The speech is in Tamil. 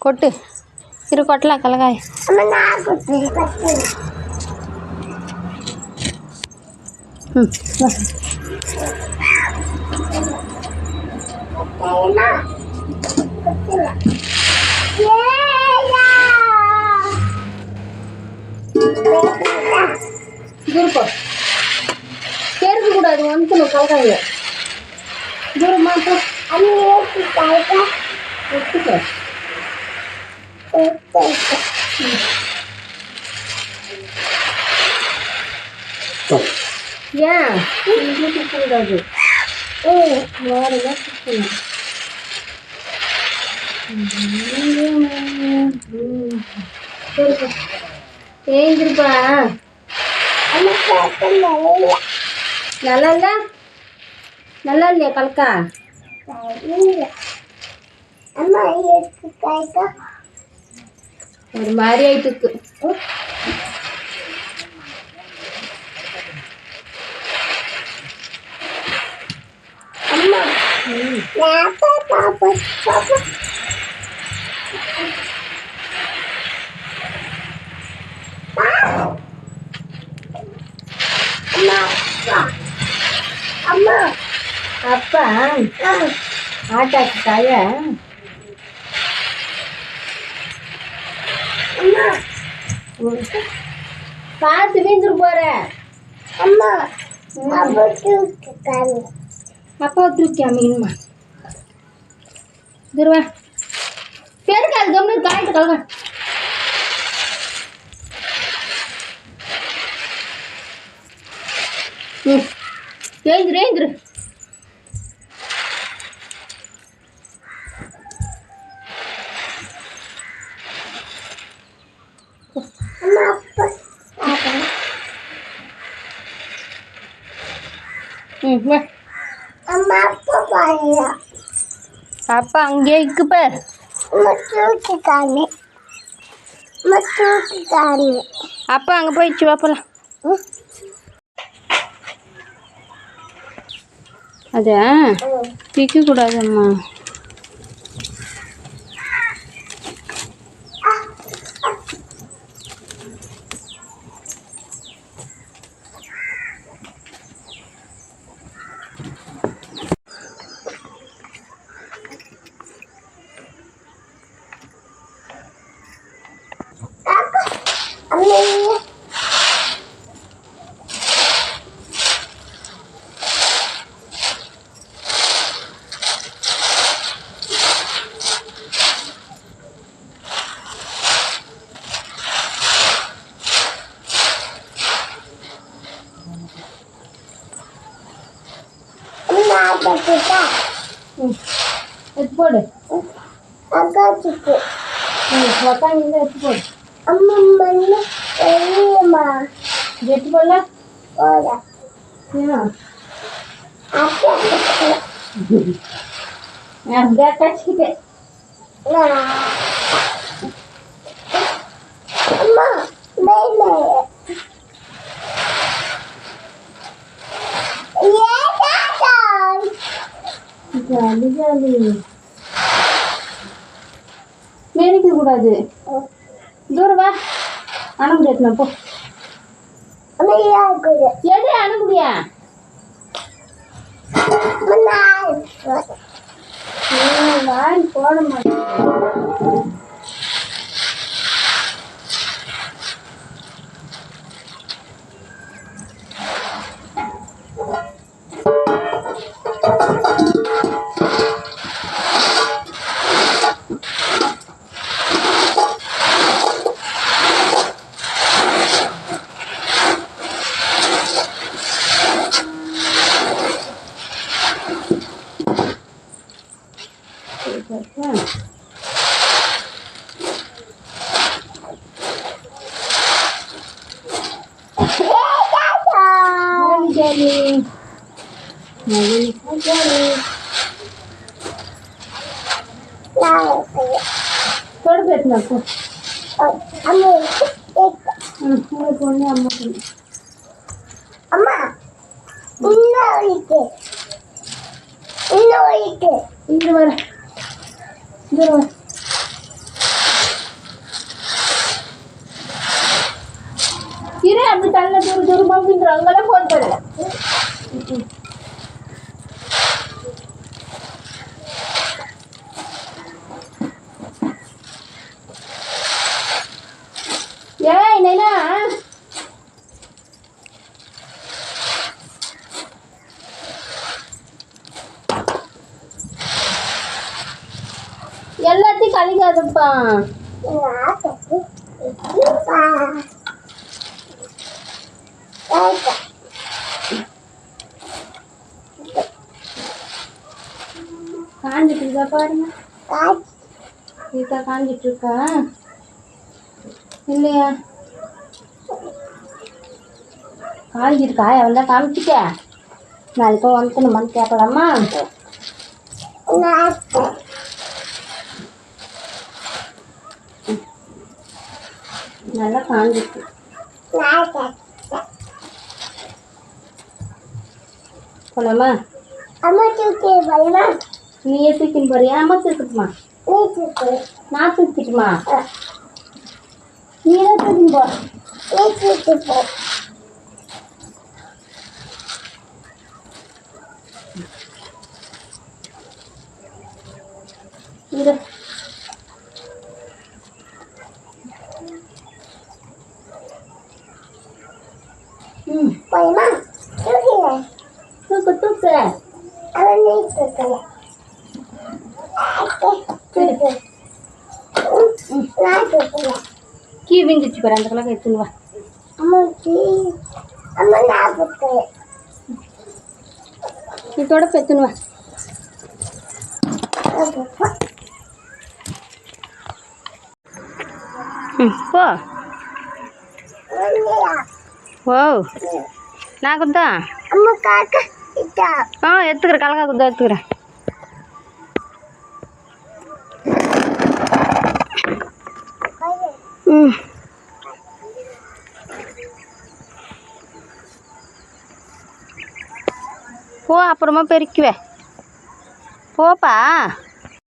ಕೊಟ್ಟು ಇರು ಕೊಟ್ಲ ಕಲಗಾಯಿ ಹ್ಞೂ ಗುರುಪ ಸೇರಿಸಿ ಕೂಡ ಅದು ಅಂತಲೂ ಕಲಗಾಯಿ ಗುರು ಮಾತು ಅಲ್ಲಿ ಹೋಗ್ತಿದ್ದ ಆಯ್ತಾ Stop. Yeah, you can pull it out. Oh, what a lucky thing. ஏங்கிருப்பா நல்லா இல்ல நல்லா இல்லையா ini அம்மா ஒரு மாதிரி ஆயிட்டு இருக்கு. அப்பா. ஆட்டாக்கு தாய அம்மா. பார்த்து வீந்துரு போற. அம்மா அப்பா தூக்கிக்காமி அப்பா தூக்கிக்காமி இம்மா துருவா பெருக்காது கம்னு காய்த்து கழுவ ம். ஏந்திரு ஏந்திரு அப்பா அங்கேயே இருக்கு பார். அப்பா அங்கே போயிடுச்சு வாப்பலாம் அதா திக்கக்கூடாதம்மா luôn ಎತ್ಕೊಡಿ ಅಕ್ಕ ಚಿಕ್ಕ ಹ್ಞೂ ಹೊತ್ತಾಗಿಂದ ಎತ್ಕೊಡಿ যেটি বললা দেখা ছিটে না ஜாலி ஜாலி மேடிக்க கூடாது தூரம் வா. அண முடியாது போ எடு அண முடியா வாய் போட மாட்டேன் Jelly. Jelly. Jelly. ಕೊಡ್ಬೇಕು ನಾವು ಅಮ್ಮ ಅಮ್ಮ ಇನ್ನೂ ಇಕ್ಕೆ ಇನ್ನೂ ಇಕ್ಕೆ ಇನ್ನು ಬರ இரு அப்படி தள்ள தூரம் தூரமாக அங்கெல்லாம் ஃபோன் பண்ணல நான் காஞ்சிட்டு இருக்கா பாருங்க. காய் காஞ்சிட்டு இருக்கா இல்லையா? காஞ்சிருக்கா எவன் தான் காமிச்சிக்க நாளைக்கு நம்ம கேட்கலாமா? நல்லா காஞ்சிருக்கு. போலாமா? அம்மா தூக்கி பயமா நீயே தூக்கின்னு போறியா? அம்மா தூக்கிட்டுமா? நீ தூக்கு நான் தூக்கிட்டுமா? நீ தான் தூக்கின்னு போ. पलमा क्यों खिला तू कुतुब करा अरे नहीं कुतुब करा ಕಿವಿನ ಚುಚ್ಚಿಕೊರ ಅಂತ ಕಲಕ ಎತ್ತಿನ್ವ ಈ ತೊಡಪ್ಪ ಎತ್ತಿನ್ವ ಹ್ಞೂ ಓ ಓ நான் குத்தா ஆ எடுத்துக்கிறேன் கலக்கா குத்தா எடுத்துக்கிறேன் ம் போ அப்புறமா பெருக்குவே போப்பா